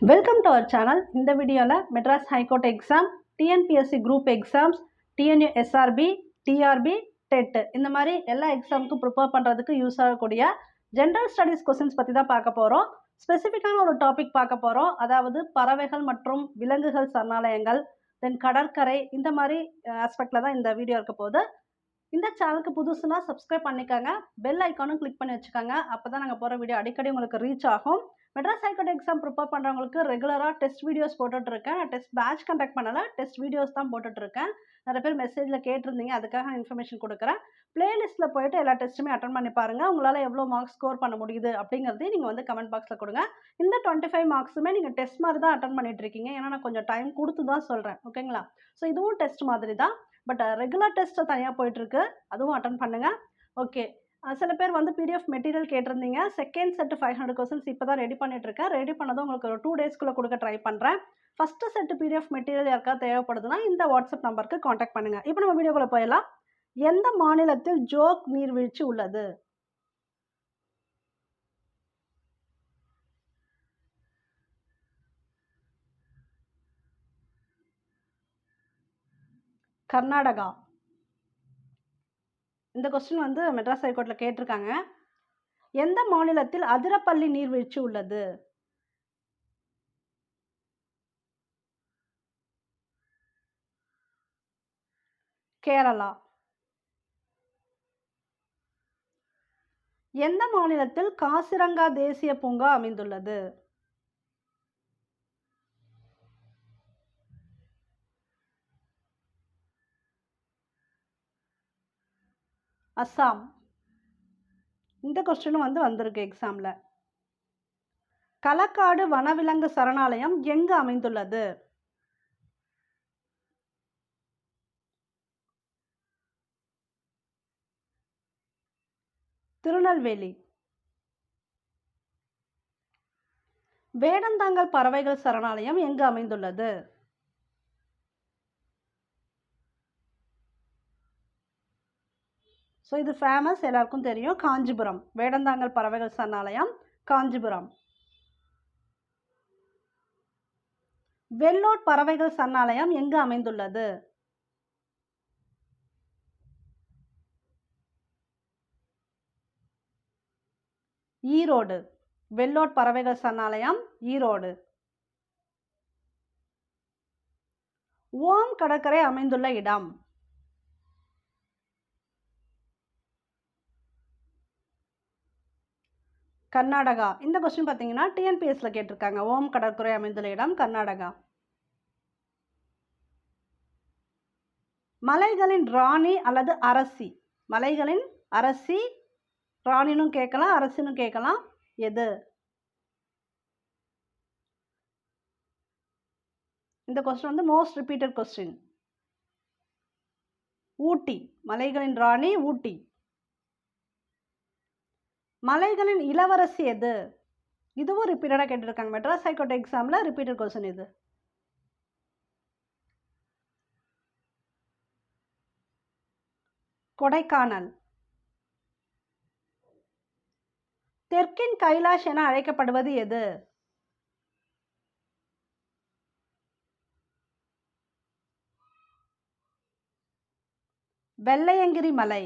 Welcome to our channel இந்த வீடியோவில் Madras high court exam TNPSC group exams TNU SRB TRB TET இந்த மாதிரி எல்லா எக்ஸாமுக்கும் ப்ரிப்பேர் பண்ணுறதுக்கு யூஸ் ஆகக்கூடிய ஜென்ரல் ஸ்டடீஸ் கொஸ்டின்ஸ் பற்றி தான் பார்க்க போகிறோம் ஸ்பெசிஃபிக்கான ஒரு டாபிக் பார்க்க போகிறோம் அதாவது பறவைகள் மற்றும் விலங்குகள் சரணாலயங்கள் தென் கடற்கரை இந்த மாதிரி uh, ஆஸ்பெக்டில் தான் இந்த வீடியோ இருக்க போகுது. இந்த சேனலுக்கு புதுசுனா சப்ஸ்கிரைப் பண்ணிக்கோங்க. பெல் ஐக்கானும் கிளிக் பண்ணி வச்சுக்கோங்க. அப்போ தான் நாங்கள் போகிற வீடியோ அடிக்கடி உங்களுக்கு ரீச் ஆகும். மெட்ராஸ் ஹைகோர்ட் எக்ஸாம் ப்ரிப்பேர் பண்ணுறவங்களுக்கு ரெகுலராக டெஸ்ட் வீடியோஸ் போட்டுட்ருக்கேன் நான் டெஸ்ட் பேட்ச் கண்டக்ட் பண்ணலை. டெஸ்ட் வீடியோஸ் தான் போட்டுட்ருக்கேன் நிறைய பேர் மெசேஜில் கேட்டிருந்தீங்க. அதுக்காக நான் இன்ஃபர்மேஷன் கொடுக்குறேன். பிளேலிஸ்ட்டில் போயிட்டு எல்லா டெஸ்ட்டுமே அட்டன் பண்ணி பாருங்கள் உங்களால் எவ்வளோ மார்க்ஸ் ஸ்கோர் பண்ண முடியுது அப்படிங்கிறதையும் நீங்கள் வந்து கமெண்ட் பாக்ஸில் கொடுங்க. இந்த டுவெண்ட்டி ஃபைவ் மார்க்ஸுமே நீங்கள் டெஸ்ட் மாதிரி தான் அட்டன் பண்ணிட்டு இருக்கீங்க. ஏன்னா நான் கொஞ்சம் டைம் கொடுத்து தான் சொல்கிறேன் ஓகேங்களா ஸோ இதுவும் டெஸ்ட் மாதிரி தான். பட் ரெகுலர் uh, டெஸ்ட்டு தனியாக போயிட்டுருக்கு. அதுவும் அட்டன் பண்ணுங்கள் ஓகே சில பேர் வந்து பிடிஎஃப் மெட்டீரியல் கேட்டிருந்தீங்க. Second set five hundred questions இப்போ தான் ரெடி பண்ணிட்டுருக்கேன். ரெடி பண்ணதும் உங்களுக்கு ஒரு டூ டேஸ்க்குள்ளே கொடுக்க ட்ரை பண்ணுறேன் ஃபஸ்ட்டு செட்டு பிடிஎஃப் மெட்டீரியல் யாருக்காவது தேவைப்படுதுன்னா இந்த வாட்ஸ்அப் நம்பருக்கு காண்டாக்ட் பண்ணுங்கள் இப்போ நம்ம வீடியோக்குள்ளே போயிடலாம். எந்த மாநிலத்தில் ஜோக் நீர்வீழ்ச்சி உள்ளது? கர்நாடகா. இந்த கொஸ்டின் வந்து மெட்ராஸ் ஹைகோர்ட்டில் கேட்டிருக்காங்க. எந்த மாநிலத்தில் அதிரப்பள்ளி நீர்வீழ்ச்சி உள்ளது? கேரளா. எந்த மாநிலத்தில் காசிரங்கா தேசிய பூங்கா அமைந்துள்ளது? அஸ்ஸாம் இந்த கொஸ்டினும் வந்து வந்திருக்கு எக்ஸாமில் களக்காடு வனவிலங்கு சரணாலயம் எங்கு அமைந்துள்ளது? திருநெல்வேலி. வேடந்தாங்கல் பறவைகள் சரணாலயம் எங்கு அமைந்துள்ளது? ஸோ இது ஃபேமஸ் எல்லாருக்கும் தெரியும். காஞ்சிபுரம். வேடந்தாங்கல் பறவைகள் சரணாலயம் காஞ்சிபுரம். வெள்ளோட் பறவைகள் சரணாலயம் எங்கு அமைந்துள்ளது? ஈரோடு. வெள்ளோட் பறவைகள் சரணாலயம் ஈரோடு. ஓம் கடற்கரை அமைந்துள்ள இடம். கர்நாடகா. இந்த கொஸ்டின் பார்த்தீங்கன்னா டிஎன்பிஎஸ்சில் கேட்டிருக்காங்க. ஓம் கடற்கரை அமைந்துள்ள இடம் கர்நாடகா. மலைகளின் ராணி அல்லது அரசி. மலைகளின் அரசி ராணினும் கேட்கலாம் அரசினும் கேட்கலாம். எது? இந்த கொஸ்டின் வந்து மோஸ்ட் ரிப்பீட்டட் கொஸ்டின் ஊட்டி. மலைகளின் ராணி ஊட்டி. மலைகளின் இளவரசி எது? இதுவும் ரிப்பீட்டடாக கேட்டிருக்காங்க. மெட்ராஸ் ஹைகோர்ட் எக்ஸாமில் ரிப்பீட்டட் கொஸ்டின் இது. கொடைக்கானல். தெற்கின் கைலாஷ் என அழைக்கப்படுவது எது? வெள்ளையங்கிரி மலை.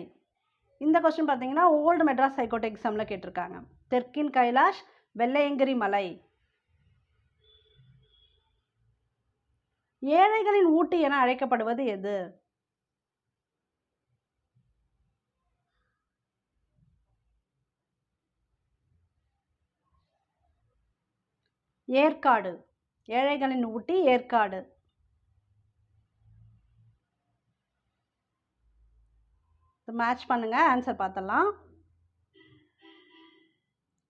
இந்த கொஸ்டின் பார்த்தீங்கன்னா ஓல்டு மெட்ராஸ் ஹைகோர்ட் எக்ஸாமில் கேட்டிருக்காங்க. தெற்கின் கைலாஷ் வெள்ளையங்கிரி மலை. ஏழைகளின் ஊட்டி என அழைக்கப்படுவது எது? ஏற்காடு. ஏழைகளின் ஊட்டி ஏற்காடு. மேட்ச் பண்ணுங்கள் ஆன்சர் பார்த்துடலாம்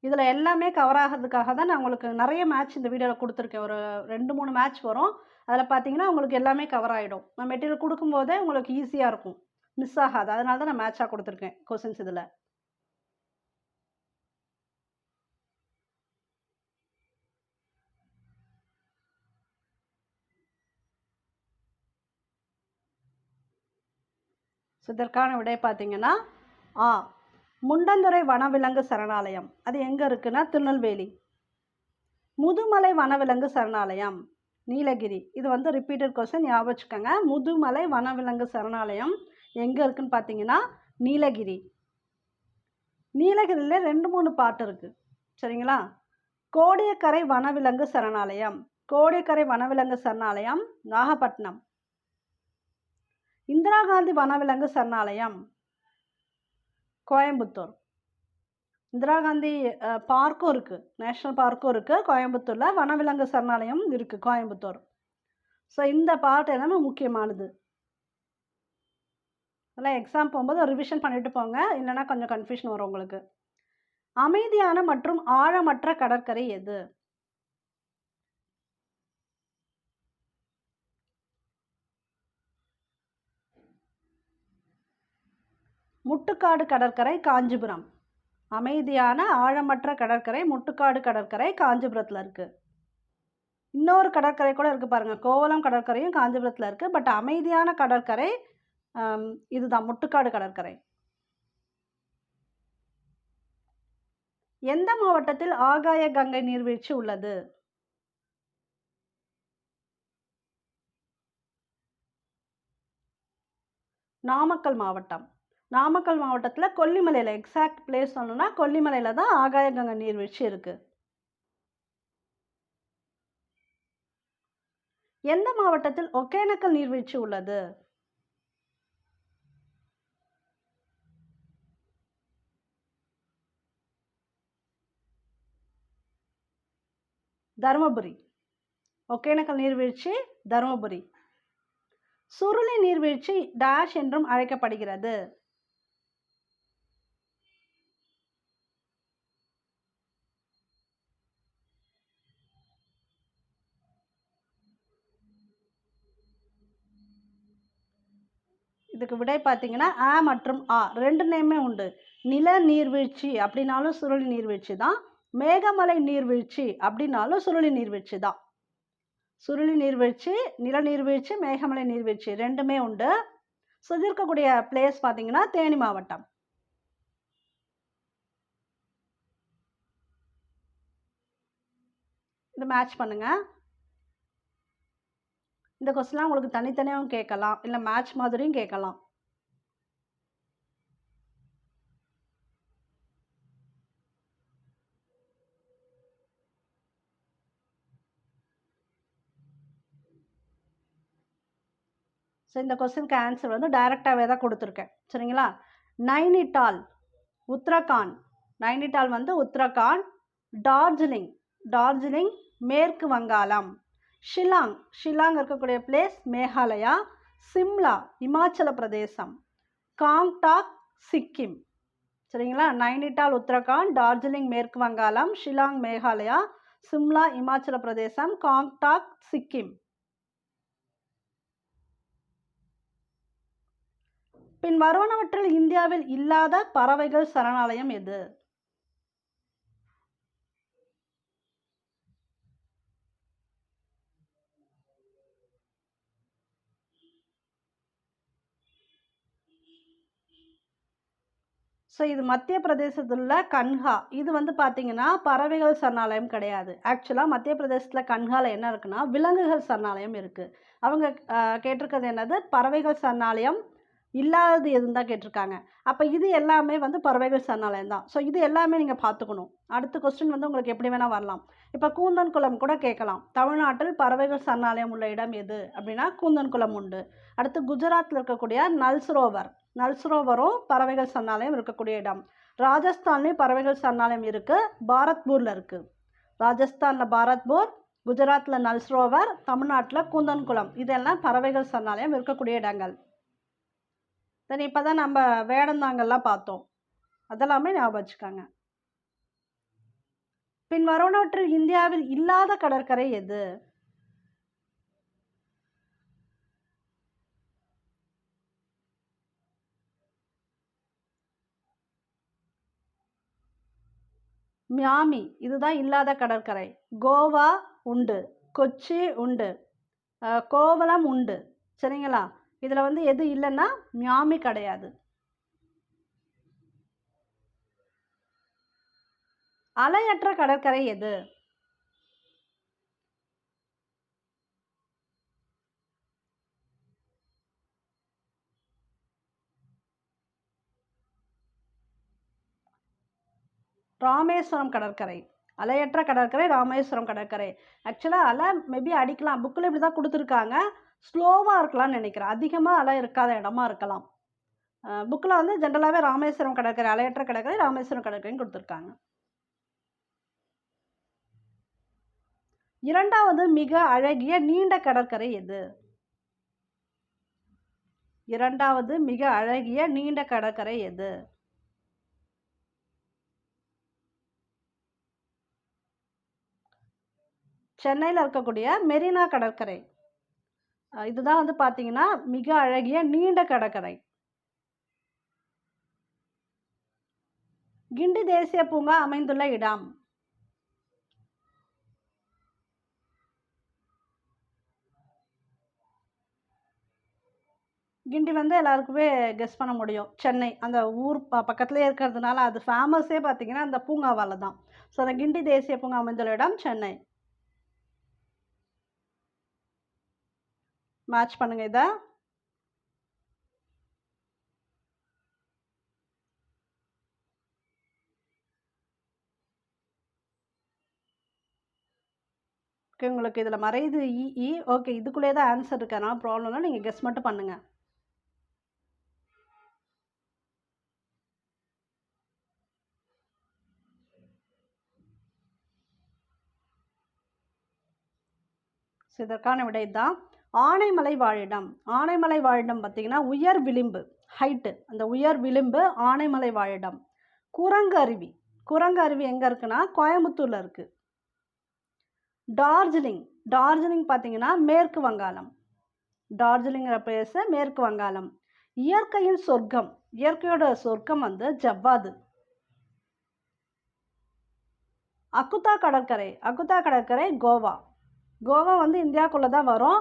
இதில் எல்லாமே கவர் ஆகிறதுக்காக தான் நான் உங்களுக்கு நிறைய மேட்ச் இந்த வீடியோவில் கொடுத்துருக்கேன். ஒரு ரெண்டு மூணு மேட்ச் வரும். அதில் பார்த்தீங்கன்னா உங்களுக்கு எல்லாமே கவர் ஆகிடும் நான் மெட்டீரியல் கொடுக்கும்போதே உங்களுக்கு ஈஸியாக இருக்கும். மிஸ் ஆகாது. அதனால தான் நான் மேட்சாக கொடுத்துருக்கேன் கொஸ்டின்ஸ் இதில். ஸோ இதற்கான விடை பார்த்தீங்கன்னா ஆ முண்டந்துறை வனவிலங்கு சரணாலயம். அது எங்கே இருக்குன்னா திருநெல்வேலி. முதுமலை வனவிலங்கு சரணாலயம் நீலகிரி. இது வந்து ரிப்பீட்டட் கொஸ்டின் ஞாபகம் வச்சுக்கோங்க. முதுமலை வனவிலங்கு சரணாலயம் எங்கே இருக்குன்னு பார்த்தீங்கன்னா நீலகிரி. நீலகிரியில் ரெண்டு மூணு பாட்டு இருக்குது சரிங்களா? கோடியக்கரை வனவிலங்கு சரணாலயம். கோடியக்கரை வனவிலங்கு சரணாலயம் நாகப்பட்டினம். இந்திரா காந்தி வனவிலங்கு சரணாலயம் கோயம்புத்தூர். இந்திரா காந்தி பார்க்கும் இருக்குது நேஷ்னல் பார்க்கும் இருக்குது கோயம்புத்தூரில் வனவிலங்கு சரணாலயம் இருக்குது கோயம்புத்தூர். ஸோ இந்த பார்ட் எல்லாமே முக்கியமானது. அதெல்லாம் எக்ஸாம் போகும்போது ரிவிஷன் பண்ணிட்டு போங்க. இல்லைன்னா கொஞ்சம் கன்ஃபியூஷன் வரும் உங்களுக்கு. அமைதியான மற்றும் ஆழமற்ற கடற்கரை எது? முட்டுக்காடு கடற்கரை காஞ்சிபுரம். அமைதியான ஆழமற்ற கடற்கரை முட்டுக்காடு கடற்கரை காஞ்சிபுரத்தில் இருக்குது இன்னொரு கடற்கரை கூட இருக்குது பாருங்கள் கோவலம் கடற்கரையும் காஞ்சிபுரத்தில் இருக்குது பட் அமைதியான கடற்கரை இதுதான். முட்டுக்காடு கடற்கரை. எந்த மாவட்டத்தில் ஆகாய கங்கை நீர்வீழ்ச்சி உள்ளது? நாமக்கல் மாவட்டம். நாமக்கல் மாவட்டத்தில் கொல்லிமலையில் எக்ஸாக்ட் பிளேஸ் சொல்லணும்னா கொல்லிமலையில் தான் ஆகாய கங்கை நீர்வீழ்ச்சி இருக்குது எந்த மாவட்டத்தில் ஒகேனக்கல் நீர்வீழ்ச்சி உள்ளது? தருமபுரி. ஒகேனக்கல் நீர்வீழ்ச்சி தருமபுரி. சுருளி நீர்வீழ்ச்சி டாஷ் என்றும் அழைக்கப்படுகிறது. இதுக்கு விடை பார்த்தீங்கன்னா ஆ மற்றும் ஆ. ரெண்டு நேமே உண்டு. நில நீர்வீழ்ச்சி அப்படின்னாலும் சுருளி நீர்வீழ்ச்சி தான். மேகமலை நீர்வீழ்ச்சி அப்படின்னாலும் சுருளி நீர்வீழ்ச்சி தான். சுருளி நீர்வீழ்ச்சி நில நீர்வீழ்ச்சி மேகமலை நீர்வீழ்ச்சி ரெண்டுமே உண்டு. ஸோ இது இருக்கக்கூடிய பிளேஸ் பார்த்தீங்கன்னா தேனி மாவட்டம். இது மேட்ச் பண்ணுங்கள் இந்த கொஸ்டின்லாம் உங்களுக்கு தனித்தனியாகவும் கேட்கலாம். இல்லை மேட்ச் மாதிரியும் கேட்கலாம். ஸோ இந்த கொஸ்டினுக்கு ஆன்சர் வந்து டைரெக்டாகவே தான் கொடுத்துருக்கேன். சரிங்களா? நைனிடால் உத்தரகாண்ட். நைனிடால் வந்து உத்தரகாண்ட் டார்ஜிலிங். டார்ஜிலிங் மேற்கு வங்காளம். ஷில்லாங் ஷில்லாங் இருக்கக்கூடிய பிளேஸ் மேகாலயா சிம்லா இமாச்சல பிரதேசம் காங்டாக் சிக்கிம். சரிங்களா? நைனிட்டால் உத்தரகாண்ட் டார்ஜிலிங் மேற்கு வங்காளம் ஷில்லாங் மேகாலயா சிம்லா இமாச்சல பிரதேசம் காங்டாக் சிக்கிம். பின் வருவனவற்றில் இந்தியாவில் இல்லாத பறவைகள் சரணாலயம் எது? ஸோ இது மத்திய பிரதேசத்தில் உள்ள கன்ஹா. இது வந்து பார்த்திங்கன்னா பறவைகள் சரணாலயம் கிடையாது. ஆக்சுவலாக மத்திய பிரதேசத்தில் கன்ஹாவில் என்ன இருக்குன்னா விலங்குகள் சரணாலயம் இருக்குது அவங்க கேட்டிருக்கிறது என்னது? பறவைகள் சரணாலயம் இல்லாதது எதுன்னு தான் கேட்டிருக்காங்க. அப்போ இது எல்லாமே வந்து பறவைகள் சரணாலயம் தான். ஸோ இது எல்லாமே நீங்கள் பார்த்துக்கணும். அடுத்த கொஸ்டின் வந்து உங்களுக்கு எப்படி வேணால் வரலாம். இப்போ கூந்தன்குளம் கூட கேட்கலாம். தமிழ்நாட்டில் பறவைகள் சரணாலயம் உள்ள இடம் எது? அப்படின்னா கூந்தன்குளம் உண்டு. அடுத்து குஜராத்தில் இருக்கக்கூடிய நல்சரோவர். நல்சரோவரும் பறவைகள் சரணாலயம் இருக்கக்கூடிய இடம். ராஜஸ்தான்லேயும் பறவைகள் சரணாலயம் இருக்குது பாரத்பூரில் இருக்குது ராஜஸ்தானில் பாரத்பூர் குஜராத்தில் நல்சரோவர் தமிழ்நாட்டில் கூந்தன்குளம். இதெல்லாம் பறவைகள் சரணாலயம் இருக்கக்கூடிய இடங்கள். தென் இப்போ தான் நம்ம வேடந்தாங்கல்லாம் பார்த்தோம். அதெல்லாமே ஞாபகம் வச்சுக்கோங்க. பின் வருவனவற்றில் இந்தியாவில் இல்லாத கடற்கரை எது? மியாமி இதுதான் இல்லாத கடற்கரை. கோவா உண்டு கொச்சி உண்டு. கோவலம் கோவளம் உண்டு. சரிங்களா? இதில் வந்து எது இல்லைன்னா மியாமி கிடையாது. அலையற்ற கடற்கரை எது? ராமேஸ்வரம் கடற்கரை. அலையற்ற கடற்கரை ராமேஸ்வரம் கடற்கரை. ஆக்சுவலாக அலை மேபி அடிக்கலாம். புக்கில் இப்படி தான் கொடுத்துருக்காங்க. ஸ்லோவாக இருக்கலாம்னு நினைக்கிறேன். அதிகமாக அலை இருக்காத இடமா இருக்கலாம். புக்கில் வந்து ஜென்ரலாகவே ராமேஸ்வரம் கடற்கரை அலையற்ற கடற்கரை ராமேஸ்வரம் கடற்கரைன்னு கொடுத்துருக்காங்க. இரண்டாவது மிக அழகிய நீண்ட கடற்கரை எது? இரண்டாவது மிக அழகிய நீண்ட கடற்கரை எது? சென்னையில் இருக்கக்கூடிய மெரினா கடற்கரை. இதுதான் வந்து பார்த்தீங்கன்னா மிக அழகிய நீண்ட கடற்கரை. கிண்டி தேசிய பூங்கா அமைந்துள்ள இடம். கிண்டி வந்து எல்லாருக்குமே கெஸ் பண்ண முடியும். சென்னை அந்த ஊர் பக்கத்துலேயே இருக்கிறதுனால அது ஃபேமஸே பார்த்தீங்கன்னா அந்த பூங்காவால் தான் ஸோ அந்த கிண்டி தேசிய பூங்கா அமைந்துள்ள இடம் சென்னை. மேட்ச் பண்ணுங்க இதை. ஓகே உங்களுக்கு இதில் மறையுது இஇ ஓகே இதுக்குள்ளே தான் ஆன்சர் இருக்கு. ப்ராப்ளம்னா நீங்கள் கெஸ் மட்டும் பண்ணுங்கள் ஸோ இதற்கான விடை தான் ஆனைமலை வாழிடம். ஆனைமலை வாழிடம் பார்த்திங்கன்னா உயர் விளிம்பு ஹைட்டு அந்த உயர் விளிம்பு ஆனைமலை வாழிடம். குரங்கு அருவி. குரங்கு அருவி எங்கே இருக்குன்னா கோயம்புத்தூரில் இருக்குது டார்ஜிலிங். டார்ஜிலிங் பார்த்தீங்கன்னா மேற்கு வங்காளம். டார்ஜிலிங்கிற பிளேஸு மேற்கு வங்காளம். இயற்கையின் சொர்க்கம். இயற்கையோட சொர்க்கம் வந்து ஜவ்வாது. அக்குத்தா கடற்கரை. அக்குத்தா கடற்கரை கோவா. கோவா வந்து இந்தியாவுக்குள்ளே தான் வரும்.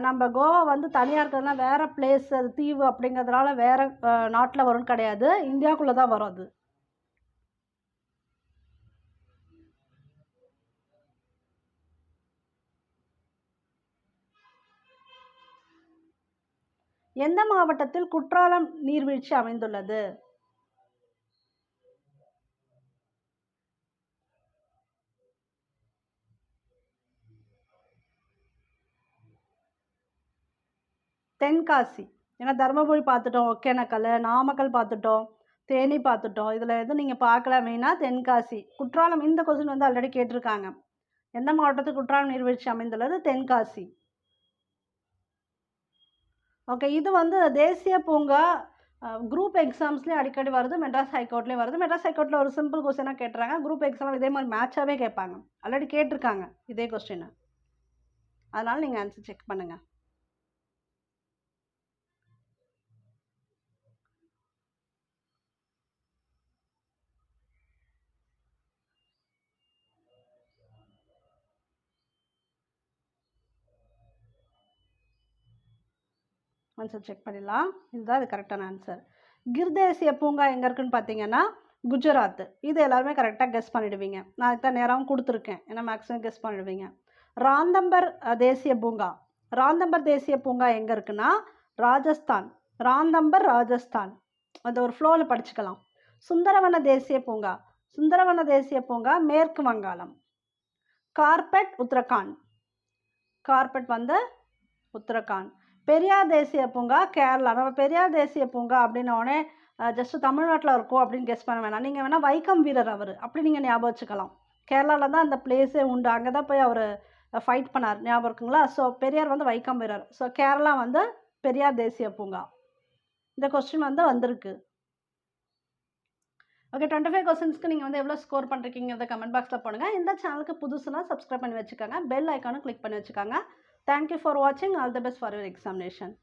நம்ம கோவா வந்து தனியாக இருக்கிறதுனா வேறு பிளேஸ் அது தீவு அப்படிங்கிறதுனால வேறு நாட்டில் வரும்னு கிடையாது. இந்தியாவுக்குள்ளே தான் வரும் அது. எந்த மாவட்டத்தில் குற்றாலம் நீர்வீழ்ச்சி அமைந்துள்ளது? தென்காசி. ஏன்னா தருமபுரி பார்த்துட்டோம். ஒகேனக்கல் நாமக்கல் பார்த்துட்டோம். தேனி பார்த்துட்டோம். இதில் எதுவும் நீங்கள் பார்க்கல மெயினாக தென்காசி. குற்றாலம் இந்த கொஸ்டின் வந்து ஆல்ரெடி கேட்டிருக்காங்க. எந்த மாவட்டத்துக்கு குற்றாலம் நீர்வீழ்ச்சி அமைந்துள்ளது? தென்காசி. ஓகே இது வந்து தேசிய பூங்கா குரூப் எக்ஸாம்ஸ்லேயும் அடிக்கடி வருது. மெட்ராஸ் ஹைகோர்ட்லேயும் வருது. மெட்ராஸ் ஹைகோர்ட்டில் ஒரு சிம்பிள் கொஸ்டினாக கேட்டுறாங்க குரூப் எக்ஸாம் இதே மாதிரி மேட்சாகவே கேட்பாங்க. ஆல்ரெடி கேட்டிருக்காங்க இதே கொஸ்டினை அதனால் நீங்கள் ஆன்சர் செக் பண்ணுங்கள் ஆன்சர் செக் பண்ணிடலாம். இதுதான் இது கரெக்டான ஆன்சர் கிர் தேசிய பூங்கா எங்கே இருக்குன்னு பார்த்தீங்கன்னா குஜராத். இது எல்லாருமே கரெக்டாக கெஸ் பண்ணிடுவீங்க. நான் இதான் நேரம் கொடுத்துருக்கேன். ஏன்னா மேக்ஸிமம் கெஸ் பண்ணிடுவீங்க. ராந்தம்பர் தேசிய பூங்கா. ராந்தம்பர் தேசிய பூங்கா எங்கே இருக்குன்னா ராஜஸ்தான். ராந்தம்பர் ராஜஸ்தான். அந்த ஒரு ஃப்ளோவில் படிச்சுக்கலாம். சுந்தரவன தேசிய பூங்கா. சுந்தரவன தேசிய பூங்கா மேற்கு வங்காளம். கார்பெட் உத்தரகாண்ட். கார்பெட் வந்து உத்தரகாண்ட். பெரியார் தேசிய பூங்கா கேரளா. நம்ம பெரியார் தேசிய பூங்கா அப்படின்னோடனே ஜஸ்ட்டு தமிழ்நாட்டில் இருக்கும் அப்படின்னு கெஸ் பண்ண வேணாம். நீங்கள் வேணால் வைக்கம் வீரர் அவர். அப்படி நீங்கள் ஞாபகம் வச்சுக்கலாம். கேரளாவில் தான் அந்த பிளேஸே உண்டு. அங்கே தான் போய் அவர் ஃபைட் பண்ணார். ஞாபகம் இருக்குங்களா? ஸோ பெரியார் வந்து வைக்கம் வீரர். ஸோ கேரளா வந்து பெரியார் தேசிய பூங்கா. இந்த கொஸ்டின் வந்து வந்திருக்கு. ஓகே டுவெண்ட்டி ஃபைவ் கொஸ்டின்ஸ்க்கு நீங்கள் வந்து எவ்வளோ ஸ்கோர் பண்ணுறீங்கிறத கமெண்ட் பாக்ஸில் போடுங்க. இந்த சேனலுக்கு புதுசுனா சப்ஸ்கிரைப் பண்ணி வச்சுக்கோங்க. பெல் ஐக்கானும் கிளிக் பண்ணி வச்சுக்கோங்க. Thank you for watching. All the best for your examination.